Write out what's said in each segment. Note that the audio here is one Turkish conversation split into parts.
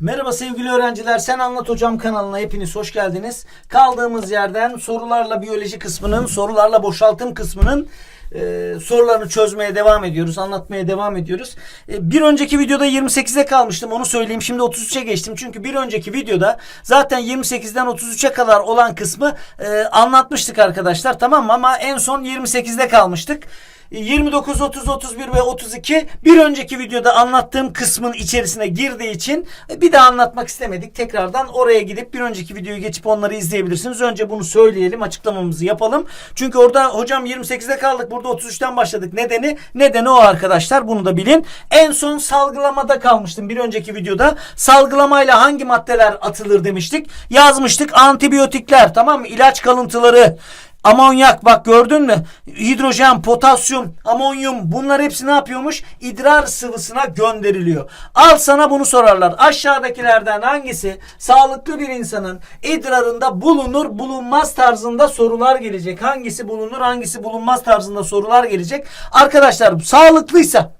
Merhaba sevgili öğrenciler. Sen Anlat Hocam kanalına hepiniz hoş geldiniz. Kaldığımız yerden sorularla biyoloji kısmının, sorularla boşaltım kısmının e, sorularını çözmeye devam ediyoruz. Anlatmaya devam ediyoruz. E, bir önceki videoda 28'e kalmıştım. Onu söyleyeyim. Şimdi 33'e geçtim. Çünkü bir önceki videoda zaten 28'den 33'e kadar olan kısmı e, anlatmıştık arkadaşlar. Tamam mı? Ama en son 28'de kalmıştık. 29, 30, 31 ve 32 bir önceki videoda anlattığım kısmın içerisine girdiği için bir daha anlatmak istemedik. Tekrardan oraya gidip bir önceki videoyu geçip onları izleyebilirsiniz. Önce bunu söyleyelim, açıklamamızı yapalım. Çünkü orada hocam 28'de kaldık, burada 33'ten başladık. Nedeni nedeni o arkadaşlar. Bunu da bilin. En son salgılamada kalmıştım bir önceki videoda. Salgılamayla hangi maddeler atılır demiştik. Yazmıştık antibiyotikler tamam mı? İlaç kalıntıları, Amonyak bak gördün mü? Hidrojen, potasyum, amonyum bunlar hepsi ne yapıyormuş? İdrar sıvısına gönderiliyor. Al sana bunu sorarlar. Aşağıdakilerden hangisi sağlıklı bir insanın idrarında bulunur bulunmaz tarzında sorular gelecek. Hangisi bulunur hangisi bulunmaz tarzında sorular gelecek. Arkadaşlar sağlıklıysa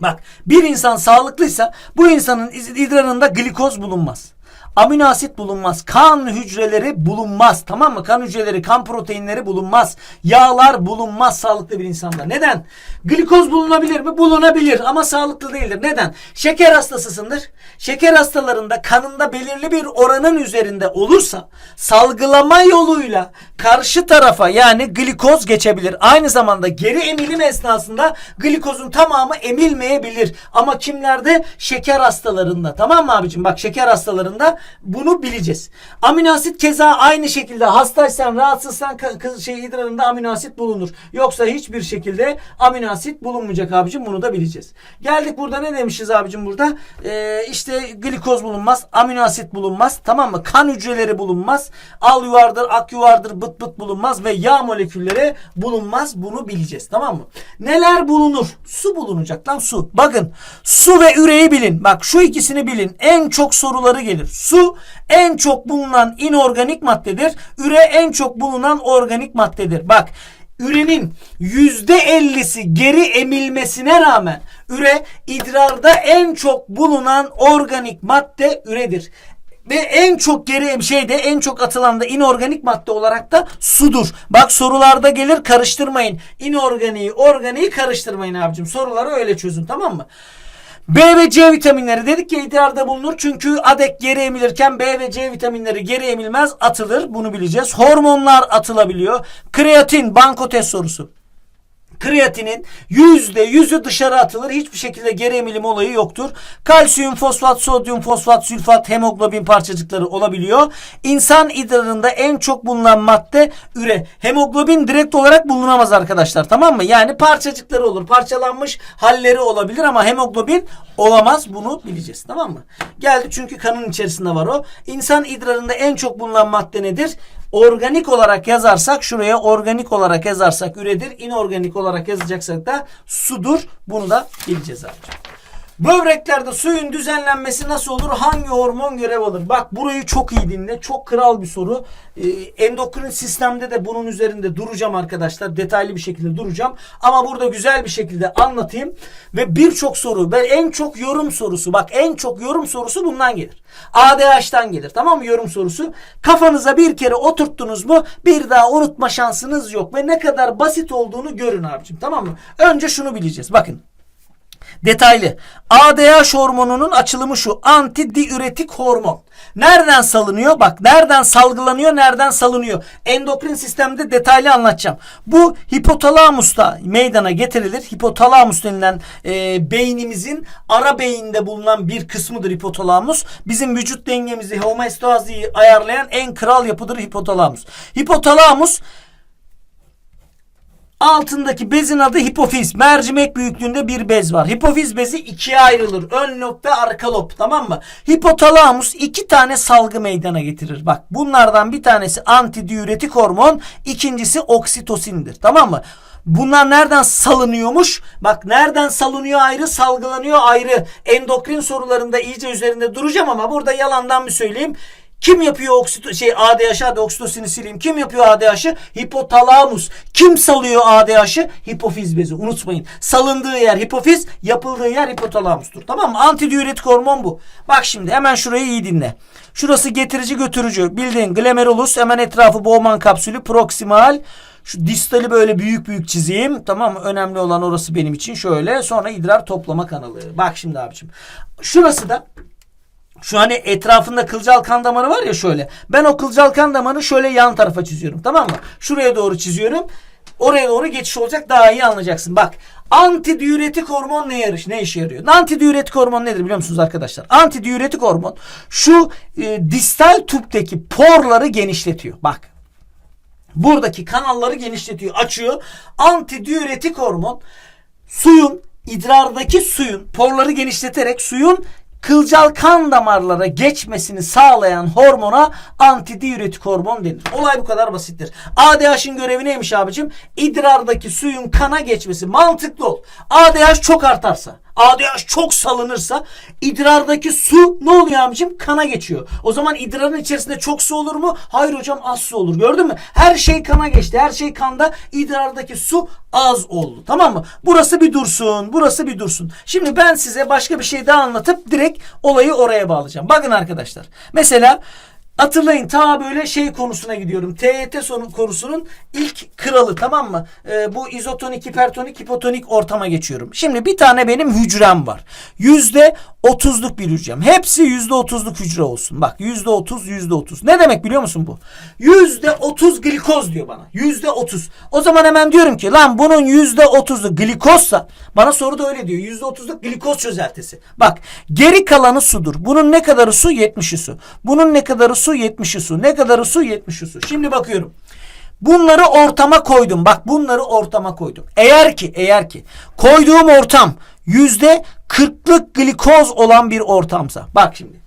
bak bir insan sağlıklıysa bu insanın idrarında glikoz bulunmaz. Amino asit bulunmaz. Kan hücreleri bulunmaz. Tamam mı? Kan hücreleri, kan proteinleri bulunmaz. Yağlar bulunmaz sağlıklı bir insanda. Neden? Glikoz bulunabilir mi? Bulunabilir ama sağlıklı değildir. Neden? Şeker hastasısındır. Şeker hastalarında kanında belirli bir oranın üzerinde olursa salgılama yoluyla karşı tarafa yani glikoz geçebilir. Aynı zamanda geri emilim esnasında glikozun tamamı emilmeyebilir. Ama kimlerde? Şeker hastalarında. Tamam mı abicim? Bak şeker hastalarında bunu bileceğiz. Amino asit keza aynı şekilde hastaysan, rahatsızsan şey idrarında amino asit bulunur. Yoksa hiçbir şekilde amino asit bulunmayacak abicim. Bunu da bileceğiz. Geldik burada ne demişiz abicim burada? Ee, işte glikoz bulunmaz, amino asit bulunmaz. Tamam mı? Kan hücreleri bulunmaz. Al yuvardır, ak yuvardır, bıt bıt bulunmaz ve yağ molekülleri bulunmaz. Bunu bileceğiz. Tamam mı? Neler bulunur? Su bulunacak lan su. Bakın su ve üreyi bilin. Bak şu ikisini bilin. En çok soruları gelir. Su en çok bulunan inorganik maddedir. Üre en çok bulunan organik maddedir. Bak ürenin yüzde ellisi geri emilmesine rağmen üre idrarda en çok bulunan organik madde üredir. Ve en çok geri şeyde en çok atılan da inorganik madde olarak da sudur. Bak sorularda gelir karıştırmayın. İnorganiği, organiği karıştırmayın abicim. Soruları öyle çözün tamam mı? B ve C vitaminleri dedik ki idrarda bulunur. Çünkü adek geri emilirken B ve C vitaminleri geri emilmez atılır. Bunu bileceğiz. Hormonlar atılabiliyor. Kreatin banko test sorusu. Kreatinin yüzde yüzü dışarı atılır. Hiçbir şekilde geri emilim olayı yoktur. Kalsiyum, fosfat, sodyum, fosfat, sülfat, hemoglobin parçacıkları olabiliyor. İnsan idrarında en çok bulunan madde üre. Hemoglobin direkt olarak bulunamaz arkadaşlar. Tamam mı? Yani parçacıkları olur. Parçalanmış halleri olabilir ama hemoglobin olamaz. Bunu bileceğiz. Tamam mı? Geldi çünkü kanın içerisinde var o. İnsan idrarında en çok bulunan madde nedir? Organik olarak yazarsak şuraya organik olarak yazarsak üredir. İnorganik olarak yazacaksak da sudur. Bunu da bileceğiz abi. Böbreklerde suyun düzenlenmesi nasıl olur? Hangi hormon görev alır? Bak burayı çok iyi dinle. Çok kral bir soru. Ee, endokrin sistemde de bunun üzerinde duracağım arkadaşlar. Detaylı bir şekilde duracağım. Ama burada güzel bir şekilde anlatayım. Ve birçok soru ve en çok yorum sorusu. Bak en çok yorum sorusu bundan gelir. ADH'tan gelir. Tamam mı yorum sorusu? Kafanıza bir kere oturttunuz mu bir daha unutma şansınız yok. Ve ne kadar basit olduğunu görün abicim. Tamam mı? Önce şunu bileceğiz. Bakın. Detaylı. ADH hormonunun açılımı şu. Antidiüretik hormon. Nereden salınıyor? Bak nereden salgılanıyor, nereden salınıyor. Endokrin sistemde detaylı anlatacağım. Bu hipotalamusta meydana getirilir. Hipotalamus denilen e, beynimizin ara beyinde bulunan bir kısmıdır hipotalamus. Bizim vücut dengemizi, homeostaziyi ayarlayan en kral yapıdır hipotalamus. Hipotalamus Altındaki bezin adı hipofiz. Mercimek büyüklüğünde bir bez var. Hipofiz bezi ikiye ayrılır. Ön lob ve arka lob. Tamam mı? Hipotalamus iki tane salgı meydana getirir. Bak bunlardan bir tanesi antidiüretik hormon. ikincisi oksitosindir. Tamam mı? Bunlar nereden salınıyormuş? Bak nereden salınıyor ayrı, salgılanıyor ayrı. Endokrin sorularında iyice üzerinde duracağım ama burada yalandan bir söyleyeyim Kim yapıyor oksito şey ADH'ı hadi oksitosini sileyim. Kim yapıyor ADH'ı? Hipotalamus. Kim salıyor ADH'ı? Hipofiz bezi. Unutmayın. Salındığı yer hipofiz, yapıldığı yer hipotalamustur. Tamam mı? Antidiüretik hormon bu. Bak şimdi hemen şurayı iyi dinle. Şurası getirici götürücü. Bildiğin glomerulus hemen etrafı Bowman kapsülü proksimal. Şu distali böyle büyük büyük çizeyim. Tamam mı? Önemli olan orası benim için. Şöyle. Sonra idrar toplama kanalı. Bak şimdi abicim. Şurası da şu hani etrafında kılcal kan damarı var ya şöyle. Ben o kılcal kan damarını şöyle yan tarafa çiziyorum. Tamam mı? Şuraya doğru çiziyorum. Oraya doğru geçiş olacak daha iyi anlayacaksın. Bak antidiüretik hormon ne yarış ne işe yarıyor? Antidiüretik hormon nedir biliyor musunuz arkadaşlar? Antidiüretik hormon şu e, distal tüpteki porları genişletiyor. Bak buradaki kanalları genişletiyor, açıyor. Antidiüretik hormon suyun idrardaki suyun porları genişleterek suyun kılcal kan damarlara geçmesini sağlayan hormona antidiüretik hormon denir. Olay bu kadar basittir. ADH'ın görevi neymiş abicim? İdrardaki suyun kana geçmesi. Mantıklı ol. ADH çok artarsa, ADH çok salınırsa idrardaki su ne oluyor abicim? Kana geçiyor. O zaman idrarın içerisinde çok su olur mu? Hayır hocam az su olur. Gördün mü? Her şey kana geçti. Her şey kanda. idrardaki su az oldu. Tamam mı? Burası bir dursun. Burası bir dursun. Şimdi ben size başka bir şey daha anlatıp direkt olayı oraya bağlayacağım. Bakın arkadaşlar. Mesela Hatırlayın ta böyle şey konusuna gidiyorum. TYT sonu konusunun ilk kralı tamam mı? Ee, bu izotonik, hipertonik, hipotonik ortama geçiyorum. Şimdi bir tane benim hücrem var. Yüzde otuzluk bir hücrem. Hepsi yüzde otuzluk hücre olsun. Bak yüzde otuz, yüzde otuz. Ne demek biliyor musun bu? Yüzde otuz glikoz diyor bana. Yüzde otuz. O zaman hemen diyorum ki lan bunun yüzde otuzu glikozsa bana soru da öyle diyor. Yüzde otuzluk glikoz çözeltisi. Bak geri kalanı sudur. Bunun ne kadarı su? 70'i su. Bunun ne kadarı su? 70'i su. Ne kadarı su? 70'i su. Şimdi bakıyorum. Bunları ortama koydum. Bak bunları ortama koydum. Eğer ki eğer ki koyduğum ortam yüzde kırklık glikoz olan bir ortamsa. Bak şimdi.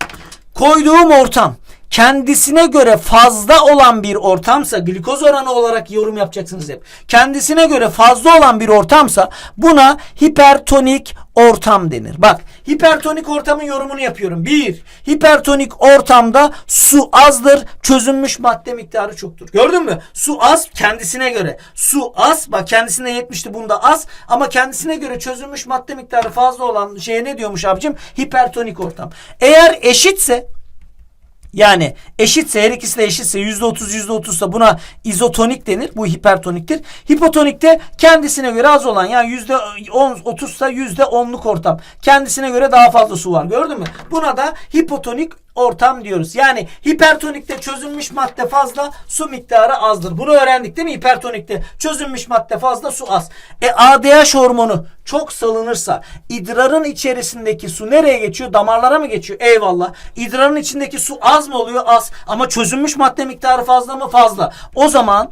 Koyduğum ortam kendisine göre fazla olan bir ortamsa glikoz oranı olarak yorum yapacaksınız hep. Kendisine göre fazla olan bir ortamsa buna hipertonik ortam denir. Bak hipertonik ortamın yorumunu yapıyorum. Bir, hipertonik ortamda su azdır, çözünmüş madde miktarı çoktur. Gördün mü? Su az kendisine göre. Su az, bak kendisine 70'ti bunda az ama kendisine göre çözünmüş madde miktarı fazla olan şeye ne diyormuş abicim? Hipertonik ortam. Eğer eşitse yani eşitse her ikisi de eşitse yüzde otuz yüzde otuzsa buna izotonik denir. Bu hipertoniktir. Hipotonikte kendisine göre az olan yani yüzde on otuzsa yüzde onluk ortam. Kendisine göre daha fazla su var. Gördün mü? Buna da hipotonik ortam diyoruz. Yani hipertonikte çözünmüş madde fazla, su miktarı azdır. Bunu öğrendik değil mi? Hipertonikte çözünmüş madde fazla, su az. E ADH hormonu çok salınırsa idrarın içerisindeki su nereye geçiyor? Damarlara mı geçiyor? Eyvallah. İdrarın içindeki su az mı oluyor? Az. Ama çözünmüş madde miktarı fazla mı? Fazla. O zaman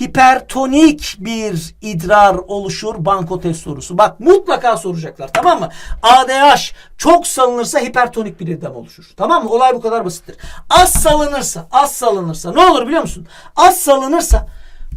hipertonik bir idrar oluşur banko test sorusu. Bak mutlaka soracaklar tamam mı? ADH çok salınırsa hipertonik bir idrar oluşur. Tamam mı? Olay bu kadar basittir. Az salınırsa, az salınırsa ne olur biliyor musun? Az salınırsa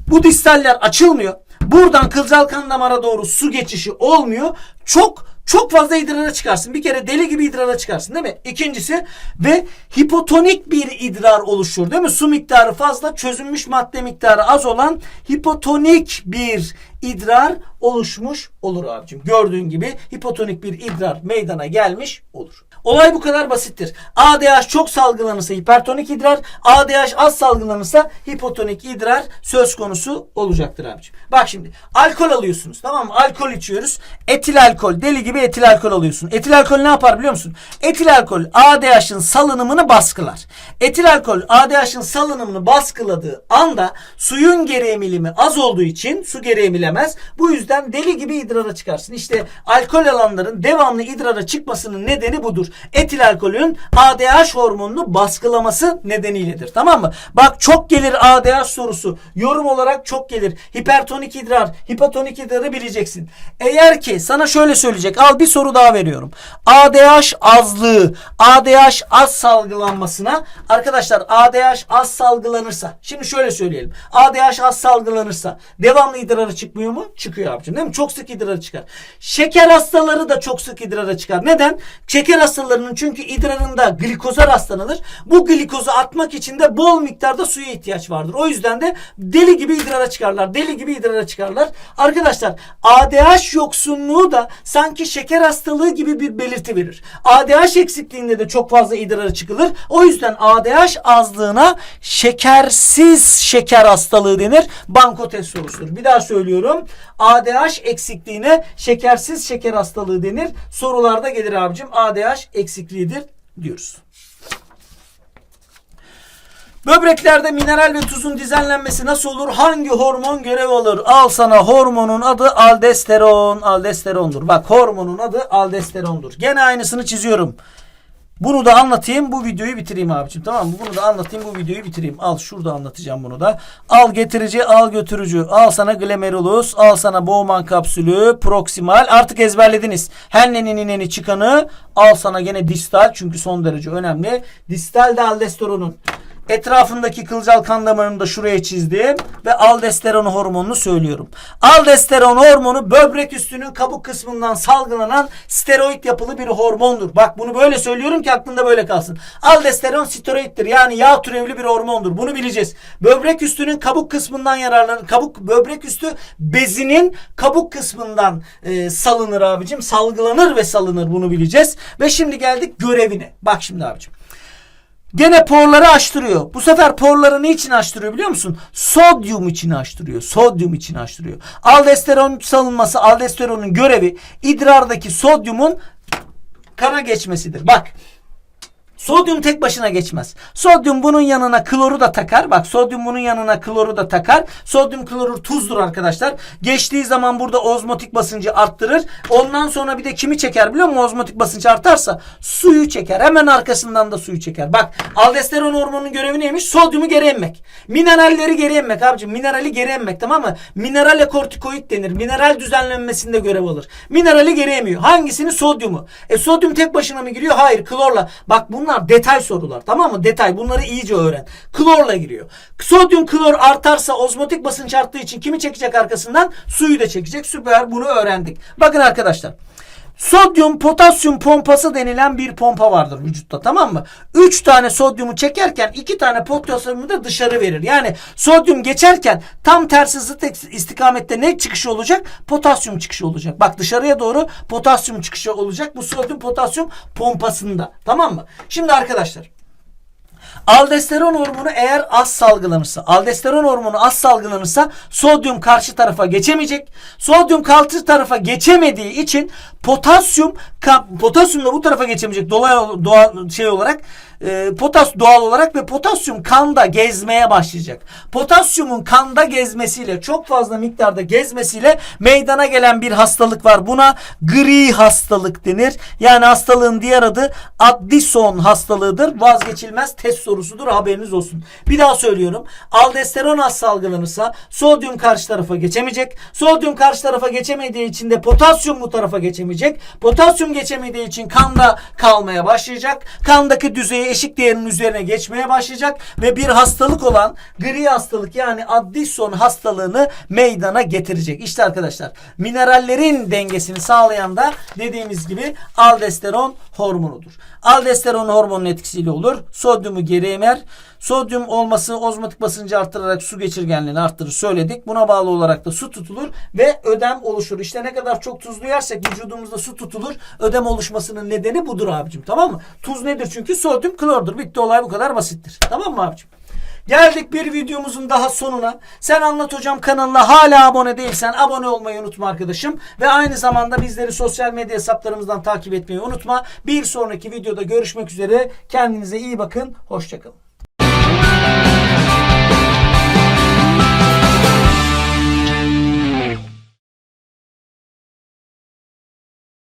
bu distaller açılmıyor. Buradan kılcal kan damara doğru su geçişi olmuyor. Çok çok fazla idrara çıkarsın. Bir kere deli gibi idrara çıkarsın değil mi? İkincisi ve hipotonik bir idrar oluşur değil mi? Su miktarı fazla, çözünmüş madde miktarı az olan hipotonik bir idrar oluşmuş olur abicim. Gördüğün gibi hipotonik bir idrar meydana gelmiş olur. Olay bu kadar basittir. ADH çok salgılanırsa hipertonik idrar, ADH az salgılanırsa hipotonik idrar söz konusu olacaktır abicim. Bak şimdi alkol alıyorsunuz tamam mı? Alkol içiyoruz. Etil alkol deli gibi etil alkol alıyorsun. Etil alkol ne yapar biliyor musun? Etil alkol ADH'ın salınımını baskılar. Etil alkol ADH'ın salınımını baskıladığı anda suyun geri emilimi az olduğu için su geri emilemez. Bu yüzden deli gibi idrara çıkarsın. İşte alkol alanların devamlı idrara çıkmasının nedeni budur. Etil alkolün ADH hormonunu baskılaması nedeniyledir. Tamam mı? Bak çok gelir ADH sorusu. Yorum olarak çok gelir. Hipertonik idrar, hipotonik idrarı bileceksin. Eğer ki sana şöyle söyleyecek. Al bir soru daha veriyorum. ADH azlığı, ADH az salgılanmasına arkadaşlar ADH az salgılanırsa şimdi şöyle söyleyelim. ADH az salgılanırsa devamlı idrara çıkmıyor mu? Çıkıyor abicim değil mi? Çok sık idrara çıkar. Şeker hastaları da çok sık idrara çıkar. Neden? Şeker hastaları hastalarının çünkü idrarında glikoza rastlanılır. Bu glikozu atmak için de bol miktarda suya ihtiyaç vardır. O yüzden de deli gibi idrara çıkarlar. Deli gibi idrara çıkarlar. Arkadaşlar ADH yoksunluğu da sanki şeker hastalığı gibi bir belirti verir. ADH eksikliğinde de çok fazla idrara çıkılır. O yüzden ADH azlığına şekersiz şeker hastalığı denir. Banko test sorusudur. Bir daha söylüyorum. ADH eksikliğine şekersiz şeker hastalığı denir. Sorularda gelir abicim. ADH eksikliğidir diyoruz. Böbreklerde mineral ve tuzun düzenlenmesi nasıl olur? Hangi hormon görev alır? Al sana hormonun adı aldosteron. Aldosterondur. Bak hormonun adı aldosterondur. Gene aynısını çiziyorum. Bunu da anlatayım. Bu videoyu bitireyim abicim. Tamam mı? Bunu da anlatayım. Bu videoyu bitireyim. Al şurada anlatacağım bunu da. Al getirici, al götürücü. Al sana glomerulus, al sana Bowman kapsülü, proksimal. Artık ezberlediniz. Henlenin ineni çıkanı. Al sana gene distal çünkü son derece önemli. Distal de aldosteronun etrafındaki kılcal kan damarını da şuraya çizdim ve aldosteron hormonunu söylüyorum. Aldosteron hormonu böbrek üstünün kabuk kısmından salgılanan steroid yapılı bir hormondur. Bak bunu böyle söylüyorum ki aklında böyle kalsın. Aldosteron steroiddir yani yağ türevli bir hormondur. Bunu bileceğiz. Böbrek üstünün kabuk kısmından yararlanır. Kabuk böbrek üstü bezinin kabuk kısmından e, salınır abicim. Salgılanır ve salınır bunu bileceğiz. Ve şimdi geldik görevine. Bak şimdi abicim. Gene porları açtırıyor. Bu sefer porları ne için açtırıyor biliyor musun? Sodyum için açtırıyor. Sodyum için açtırıyor. Aldosteron salınması, aldosteronun görevi idrardaki sodyumun kana geçmesidir. Bak. Sodyum tek başına geçmez. Sodyum bunun yanına kloru da takar. Bak sodyum bunun yanına kloru da takar. Sodyum klorür tuzdur arkadaşlar. Geçtiği zaman burada ozmotik basıncı arttırır. Ondan sonra bir de kimi çeker biliyor musun? Ozmotik basınç artarsa suyu çeker. Hemen arkasından da suyu çeker. Bak aldosteron hormonunun görevi neymiş? Sodyumu geri emmek. Mineralleri geri emmek abicim. Minerali geri emmek tamam mı? Minerale kortikoid denir. Mineral düzenlenmesinde görev alır. Minerali geri emiyor. Hangisini? Sodyumu. E sodyum tek başına mı giriyor? Hayır klorla. Bak bunlar detay sorular tamam mı? Detay. Bunları iyice öğren. Klorla giriyor. Sodyum klor artarsa ozmotik basınç arttığı için kimi çekecek arkasından? Suyu da çekecek. Süper bunu öğrendik. Bakın arkadaşlar. Sodyum potasyum pompası denilen bir pompa vardır vücutta tamam mı? 3 tane sodyumu çekerken 2 tane potasyumu da dışarı verir. Yani sodyum geçerken tam tersi zıt istikamette ne çıkışı olacak? Potasyum çıkışı olacak. Bak dışarıya doğru potasyum çıkışı olacak. Bu sodyum potasyum pompasında. Tamam mı? Şimdi arkadaşlar Aldosteron hormonu eğer az salgılanırsa, aldosteron hormonu az salgılanırsa sodyum karşı tarafa geçemeyecek. Sodyum karşı tarafa geçemediği için potasyum potasyum da bu tarafa geçemeyecek doğal, doğal şey olarak e, potas doğal olarak ve potasyum kanda gezmeye başlayacak. Potasyumun kanda gezmesiyle çok fazla miktarda gezmesiyle meydana gelen bir hastalık var. Buna gri hastalık denir. Yani hastalığın diğer adı Addison hastalığıdır. Vazgeçilmez test sorusudur. Haberiniz olsun. Bir daha söylüyorum. Aldosteron az salgılanırsa sodyum karşı tarafa geçemeyecek. Sodyum karşı tarafa geçemediği için de potasyum bu tarafa geçemeyecek. Potasyum geçemediği için kanda kalmaya başlayacak. Kandaki düzeyi eşik değerinin üzerine geçmeye başlayacak ve bir hastalık olan gri hastalık yani Addison hastalığını meydana getirecek. İşte arkadaşlar minerallerin dengesini sağlayan da dediğimiz gibi aldosteron hormonudur. Aldosteron hormonun etkisiyle olur. Sodyumu geri emer. Sodyum olması ozmotik basıncı arttırarak su geçirgenliğini arttırır söyledik. Buna bağlı olarak da su tutulur ve ödem oluşur. İşte ne kadar çok tuzlu yersek vücudumuzda su tutulur. Ödem oluşmasının nedeni budur abicim. Tamam mı? Tuz nedir? Çünkü sodyum klordur. Bitti olay bu kadar basittir. Tamam mı abicim? Geldik bir videomuzun daha sonuna. Sen Anlat Hocam kanalına hala abone değilsen abone olmayı unutma arkadaşım. Ve aynı zamanda bizleri sosyal medya hesaplarımızdan takip etmeyi unutma. Bir sonraki videoda görüşmek üzere. Kendinize iyi bakın. Hoşçakalın.